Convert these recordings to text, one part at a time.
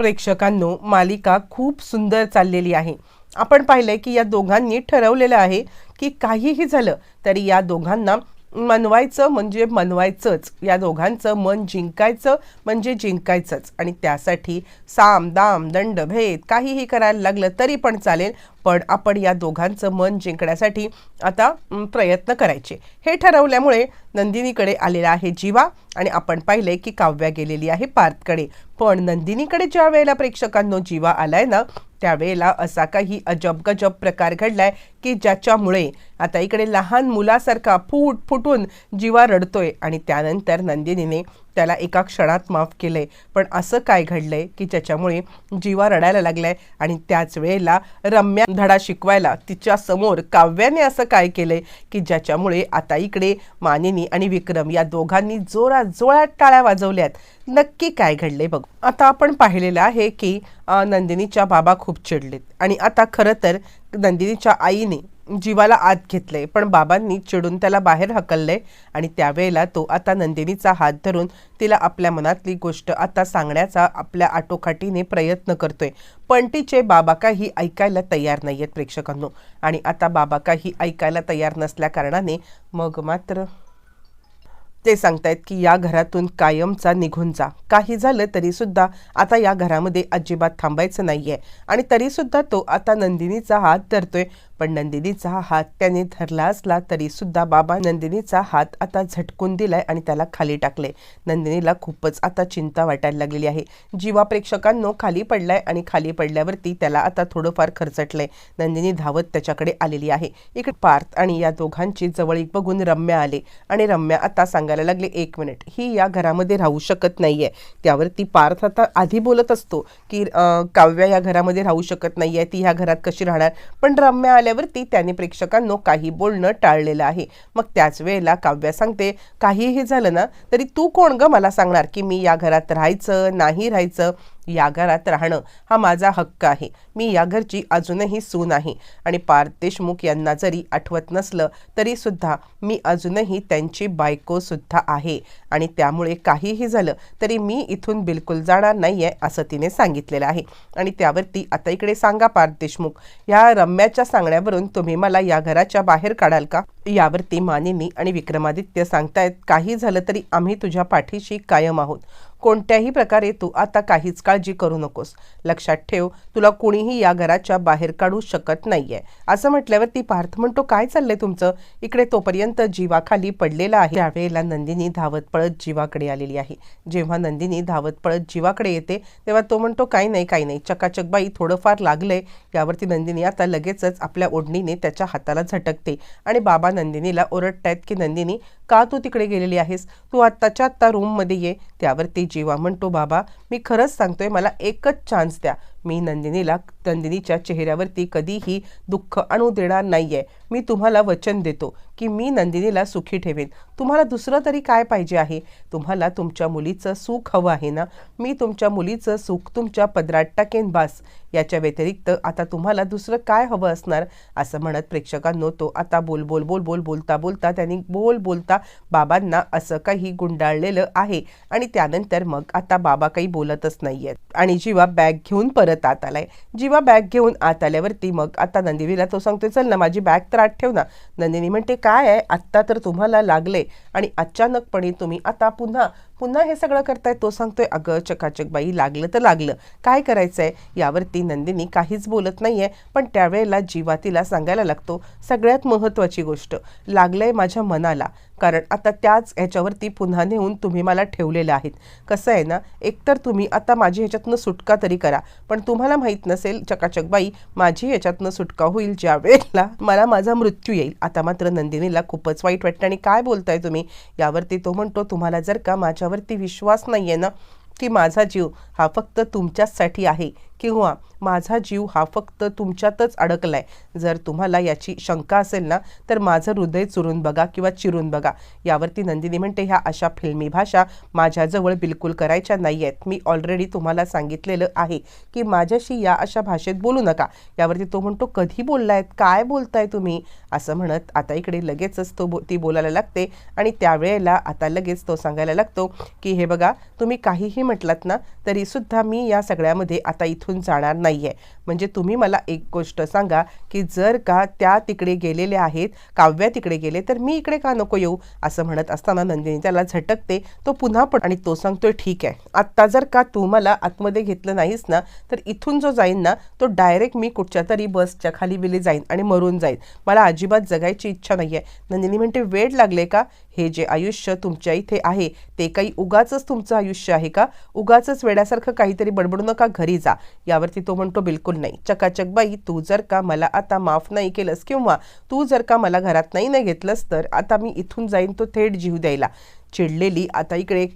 प्रेक्षकांनो मालिका खूप सुंदर चाललेली आहे. आपण पाहिलंय की या दोघांनी ठरवलेलं आहे की काहीही झालं तरी या दोघांना मनवायचं म्हणजे मनवायचंच. या दोघांचं मन जिंकायचं म्हणजे जिंकायचंच. आणि त्यासाठी साम दाम दंड भेद काहीही करायला लागलं तरी पण चालेल. पण आपण या दोघांचं मन जिंकण्यासाठी आता प्रयत्न करायचे. हे ठरवल्यामुळे नंदिनीकडे आलेला आहे जीवा आणि आपण पाहिले की काव्या गेलेली आहे पार्थकडे. पण नंदिनीकडे ज्या वेळेला प्रेक्षकांनो जीवा आलाय ना त्यावेळेला असा काही अजब गजब प्रकार घडलाय की ज्याच्यामुळे आता इकडे लहान मुलासारखा फूट फुटून जीवा रडतोय आणि त्यानंतर नंदिनीने त्याला एका क्षणात माफ केलंय. पण असं काय घडलंय की ज्याच्यामुळे जीवा रडायला लागलाय आणि त्याच वेळेला रम्या धडा शिकवायला तिच्या समोर काव्याने असं काय केलंय की ज्याच्यामुळे आता इकडे मानिनी आणि विक्रम या दोघांनी जोरात जोरात टाळ्या वाजवल्यात. नक्की काय घडले बघ. आता आपण पाहिलेलं आहे की नंदिनीच्या बाबा खूप चिडलेत आणि आता खरं तर नंदिनीच्या आईने जीवाला आत घेतले पण बाबांनी चिडून त्याला बाहेर हकलले आणि त्यावेळेला तो आता नंदिनीचा हात धरून तिला आपल्या मनातली गोष्ट आता सांगण्याचा आपल्या आटोखाटीने प्रयत्न करतोय. पण तिचे बाबा काही ऐकायला तयार नाही आहेत प्रेक्षकांनो. आणि आता बाबा काही ऐकायला तयार नसल्या कारणाने मग मात्र ते सांगतायत की या घरातून कायमचा निघून जा. काही झालं तरीसुद्धा आता या घरामध्ये अजिबात थांबायचं नाही आहे आणि तरीसुद्धा तो आता नंदिनीचा हात धरतोय. पण नंदिनीचा हात त्याने धरला असला तरी सुद्धा बाबा नंदिनीचा हात आता झटकून दिलाय आणि त्याला खाली टाकले नंदिनीला खूपच आता चिंता वाटायला लागलेली आहे. जीवा प्रेक्षकांनो खाली पडलाय आणि खाली पडल्यावरती त्याला आता थोडंफार खरचटलंय. नंदिनी धावत त्याच्याकडे आलेली आहे. इकडे पार्थ आणि या दोघांची जवळीक बघून रम्या आले आणि रम्या आता सांगायला लागले एक मिनिट ही या घरामध्ये राहू शकत नाहीये. त्यावरती पार्थ आता आधी बोलत असतो की काव्या या घरामध्ये राहू शकत नाहीये ती ह्या घरात कशी राहणार? पण रम्या आल्यावरती त्याने प्रेक्षकांनो काही बोलणं टाळलेलं आहे. मग त्याच वेळेला काव्या सांगते काहीही झालं ना तरी तू कोण ग? मला सांगणार की मी या घरात राहायचं नाही राहायचं. या घरात राहणं हा माझा हक्क आहे. मी या घरची अजूनही सून आहे. आणि पार्थ देशमुख यांना जरी आठवत नसलं तरीसुद्धा मी अजूनही त्यांची बायकोसुद्धा आहे. आणि त्यामुळे काहीही झालं तरी मी इथून बिलकुल जाणार नाही आहे असं तिने सांगितलेलं आहे. आणि त्यावरती आता इकडे सांगा पार्थ देशमुख ह्या रम्याच्या सांगण्यावरून तुम्ही मला या घराच्या बाहेर काढाल का? यावरती मानिनी आणि विक्रमादित्य सांगतायत काही झालं तरी आम्ही तुझ्या पाठीशी कायम आहोत. कोणत्याही प्रकारे तू आता काहीच काळजी करू नकोस. लक्षात ठेव तुला कुणीही या घराच्या बाहेर काढू शकत नाहीये. असं म्हटल्यावर ती पार्थ म्हणतो काय चाललंय तुमचं? इकडे तोपर्यंत जीवाखाली पडलेला आहे. त्यावेळेला नंदिनी धावत पळत जीवाकडे आलेली आहे. जेव्हा नंदिनी धावत पळत जीवाकडे येते तेव्हा तो म्हणतो काही नाही काही नाही. चकाचक बाई थोडंफार लागलंय. यावरती नंदिनी आता लगेचच आपल्या ओढणीने त्याच्या हाताला झटकते आणि बाबा नंदिनीला ओरडतायत की नंदिनी का तू तिकडे गेलेली आहेस? तू आत्ताच्या आत्ता रूममध्ये ये त्यावर ते जीवा म्हणतो बाबा मी खरंच सांगतोय मला एकच चान्स द्या. मी नंदिनीला नंदिनीच्या चेहऱ्यावरती कधीही दुःख आणू देणार नाही आहे मी तुम्हाला वचन देतो की मी नंदिनीला सुखी ठेवेन. तुम्हाला दुसरं तरी काय पाहिजे आहे? तुम्हाला तुमच्या मुलीचं सुख हवं आहे ना? मी तुमच्या मुलीचं सुख तुमच्या पदरात टाकेन बास. याच्या व्यतिरिक्त आता तुम्हाला दुसरं काय हवं असणार? असं म्हणत प्रेक्षकांनो तो आता बोल बोल बोल बोल बोलता बोलता त्यांनी बोल बोलता बाबांना असं काही गुंडाळलेलं आहे. आणि त्यानंतर मग आता बाबा काही बोलतच नाही आहेत आणि जीवा बॅग घेऊन परत आत आलाय. जीवा बॅग घेऊन आत आल्यावरती मग आता नंदिनीला तो सांगतोय चल ना माझी बॅग तर आत ठेव ना. नंदिनी म्हणते काय आहे? आत्ता तर तुम्हाला लागले आणि अचानकपणे तुम्ही आता पुन्हा पुन्हा हे सगळं करताय तो सांगतोय अगं चकाचक बाई लागलं तर लागलं. काय करायचंय? यावरती नंदिनी काहीच बोलत नाहीये पण त्यावेळेला जीवा तिला सांगायला लागतो सगळ्यात महत्त्वाची गोष्ट लागलंय माझ्या मनाला. कारण आता त्याच ह्याच्यावरती पुन्हा नेऊन तुम्ही मला ठेवलेलं आहेत. कसं आहे ना एकतर तुम्ही आता माझी ह्याच्यातनं सुटका तरी करा पण तुम्हाला माहीत नसेल चकाचक बाई माझी ह्याच्यातनं सुटका होईल ज्या वेळेला मला माझा मृत्यू येईल. आता मात्र नंदिनीला खूपच वाईट वाटतं. आणि काय बोलताय तुम्ही? यावरती तो म्हणतो तुम्हाला जर का माझ्या माझ्यावरती विश्वास नाही आहे ना की माझा जीव हा फक्त तुमच्याचसाठी आहे. किंवा माझा जीव हा फक्त तुमच्यातच अडकलाय. जर तुम्हाला याची शंका असेल ना तर माझं हृदय चुरून बघा किंवा चिरून बघा. यावरती नंदिनी म्हणते ह्या अशा फिल्मी भाषा माझ्याजवळ बिलकुल करायच्या नाही आहेत मी ऑलरेडी तुम्हाला सांगितलेलं आहे की माझ्याशी या अशा भाषेत बोलू नका. यावरती तो म्हणतो कधी बोललायत? काय बोलताय तुम्ही? असं म्हणत आता इकडे लगेचच तो बो ती बोलायला लागते आणि त्यावेळेला आता लगेच तो सांगायला लागतो की हे बघा तुम्ही काहीही म्हटलात ना तरीसुद्धा मी या सगळ्यामध्ये आता इथून जाणार नाही आहे म्हणजे तुम्ही मला एक गोष्ट सांगा की जर का त्या तिकडे गेलेले आहेत काव्या तिकडे गेले तर मी इकडे का नको येऊ? असं म्हणत असताना नंदिनी त्याला झटकते तो पुन्हा पण आणि तो सांगतोय ठीक आहे. आत्ता जर का तू मला आतमध्ये घेतलं नाहीस ना तर इथून जो जाईन ना तो डायरेक्ट मी कुठच्या तरी बसच्या खाली बिली जाईन आणि मरून जाईन. मला अजिबात जगायची इच्छा नाही आहे नंदिनी म्हणते वेळ लागले का? हे जे आयुष्य तुमच्या इथे आहे ते काही उगाचंच तुमचं आयुष्य आहे का? उगाचंच वेड्यासारखं काहीतरी बडबडू नका घरी जा. यावरती तो म्हणतो बिलकुल नाही. चकाचक बाई तू जर का मला आता माफ नाही केलंस किंवा तू जर का मला घरात नाही नाही घेतलंस तर आता मी इथून जाईन तो थेट जीव द्यायला. चिडलेली आता इकडे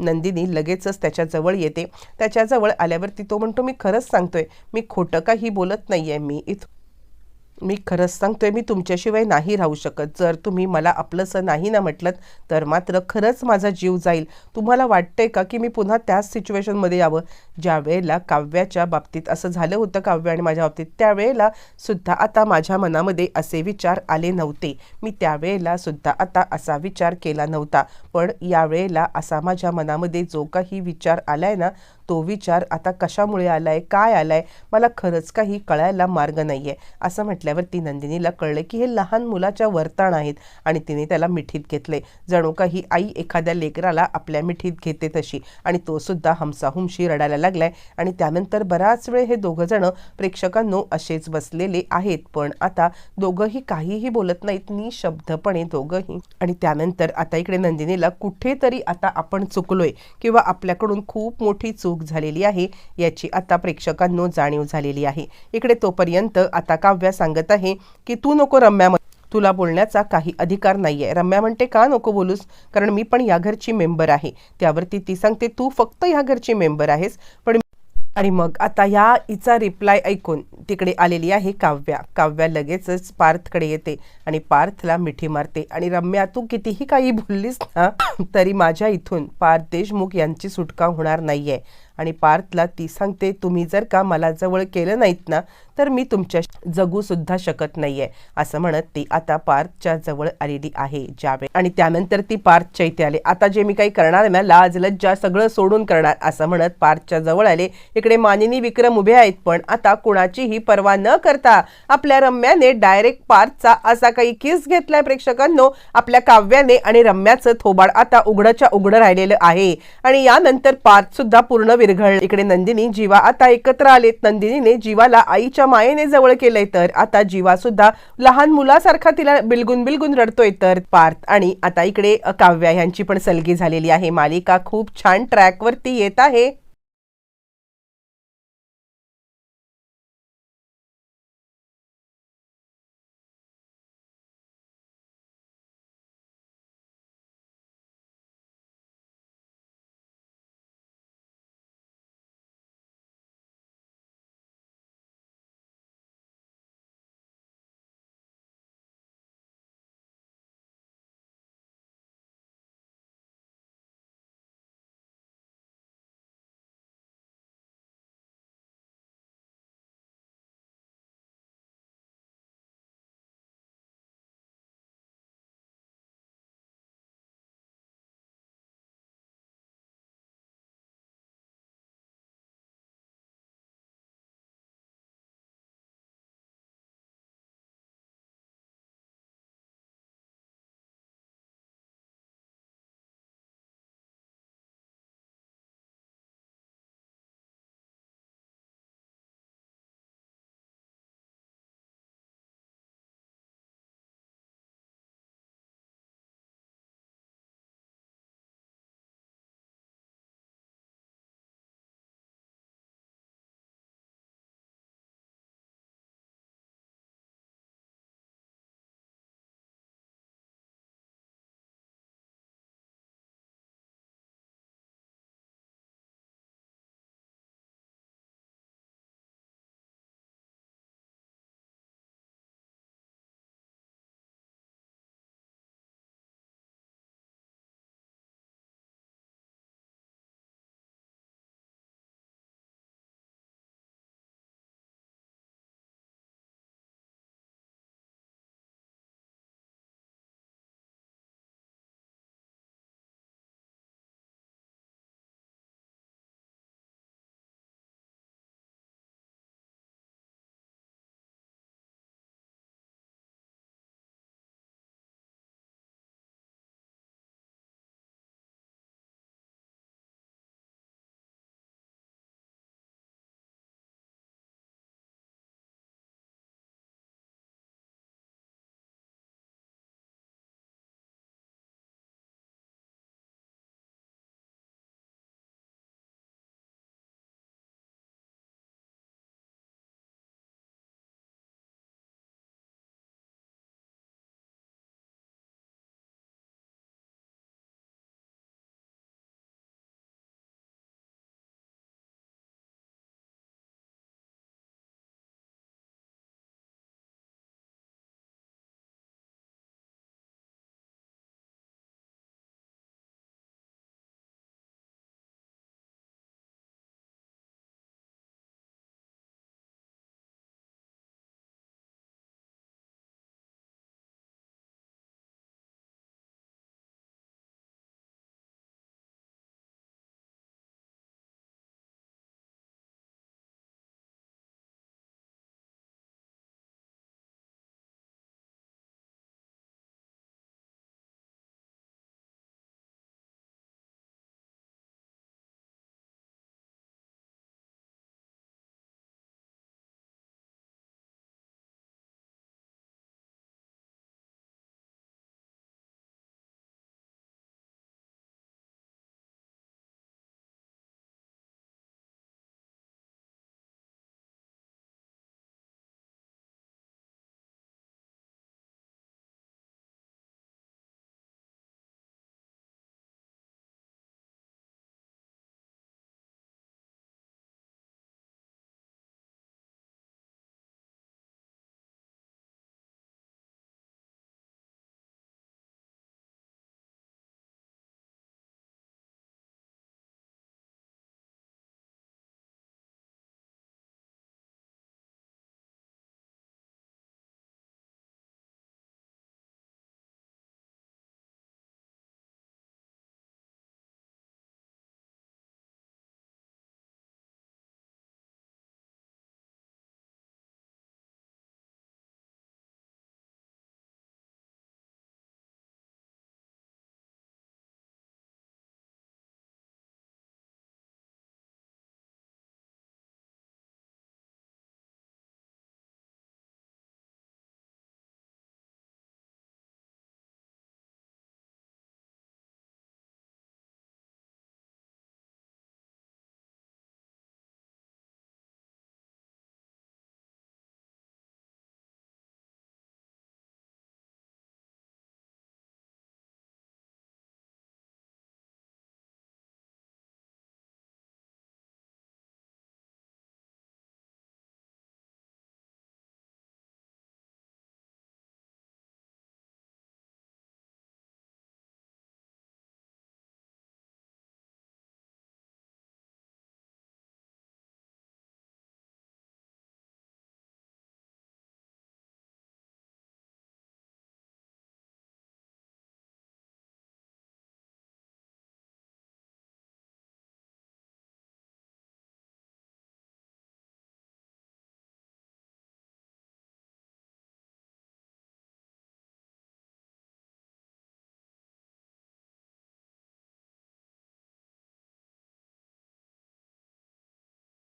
नंदिनी लगेचच त्याच्याजवळ येते. त्याच्याजवळ आल्यावरती तो म्हणतो मी खरंच सांगतोय मी खोटं काही बोलत नाही आहे मी इथून मी खरंच सांगतोय मी तुमच्याशिवाय नाही राहू शकत. जर तुम्ही मला आपलंसं नाही ना म्हटलं तर मात्र खरंच माझा जीव जाईल. तुम्हाला वाटतंय का की मी पुन्हा त्याच सिच्युएशनमध्ये यावं? ज्या वेळेला काव्याच्या बाबतीत असं झालं होतं काव्य आणि माझ्या बाबतीत त्यावेळेला सुद्धा आता माझ्या मनामध्ये असे विचार आले नव्हते. मी त्यावेळेला सुद्धा आता असा विचार केला नव्हता. पण यावेळेला असा माझ्या मनामध्ये जो काही विचार आलाय ना तो विचार आता कशामुळे आलाय काय आलाय मला खरंच काही कळायला मार्ग नाहीये. असं म्हटल्यावर ती नंदिनीला कळलं की हे लहान मुलाच्या वर्ताण आहेत आणि तिने त्याला मिठीत घेतले जणू का ही आई एखाद्या लेकराला आपल्या मिठीत घेते तशी आणि तो सुद्धा हमसाहुमशी रडायला लागलाय आणि त्यानंतर बराच वेळ हे दोघं जण प्रेक्षकांनो असेच बसलेले आहेत. पण आता दोघंही काहीही बोलत नाहीत निशब्दपणे दोघंही. आणि त्यानंतर आता इकडे नंदिनीला कुठेतरी आता आपण चुकलोय किंवा आपल्याकडून खूप मोठी चूक झालेली आहे याची आता प्रेक्षकांनो जाणीव झालेली आहे. इकडे तोपर्यंत आता काव्या सांगत आहे की तू नको रम्या तुला बोलण्याचा काही अधिकार नाहीये. रम्या म्हणते का नको बोलूस? कारण मी पण या घरची मेंबर आहे. त्यावरती ती सांगते तू फक्त या घरची मेंबर आहेस. पण आणि मग आता ह्या हिचा रिप्लाय ऐकून तिकडे आलेली आहे काव्या. काव्या लगेचच पार्थकडे येते आणि पार्थला मिठी मारते. आणि रम्या तू कितीही काही बोललीस ना तरी माझ्या इथून पार्थ देशमुख यांची सुटका होणार नाहीये. आणि पार्थला ती सांगते तुम्ही जर का मला जवळ केलं नाहीत ना तर मी तुमच्या जगू सुद्धा शकत नाहीये असं म्हणत ती आता पार्थच्या जवळ आलेली आहे ज्यावेळी. आणि त्यानंतर ती पार्थच्या इथे आले आता जे मी काही करणार ना लाज लज्जा सगळं सोडून करणार असं म्हणत पार्थच्या जवळ आले. इकडे मानिनी विक्रम उभे आहेत पण आता कुणाचीही पर्वा न करता आपल्या रम्याने डायरेक्ट पार्थचा असा काही किस घेतलाय प्रेक्षकांनो? आपल्या काव्याने आणि रम्याचं थोबाड आता उघडच्या उघडं राहिलेलं आहे. आणि यानंतर पार्थ सुद्धा पूर्ण विरघळ इकडे नंदिनी जीवा आता एकत्र आलेत. नंदिनीने जीवाला आईच्या मायेने जवळ केलंय तर आता जीवा सुद्धा लहान मुलासारखा तिला बिलगुन बिलगुन रडतोय तर पार्थ. आणि आता इकडे काव्या यांची पण सलगी झालेली आहे. मालिका खूप छान ट्रॅकवरती येत आहे.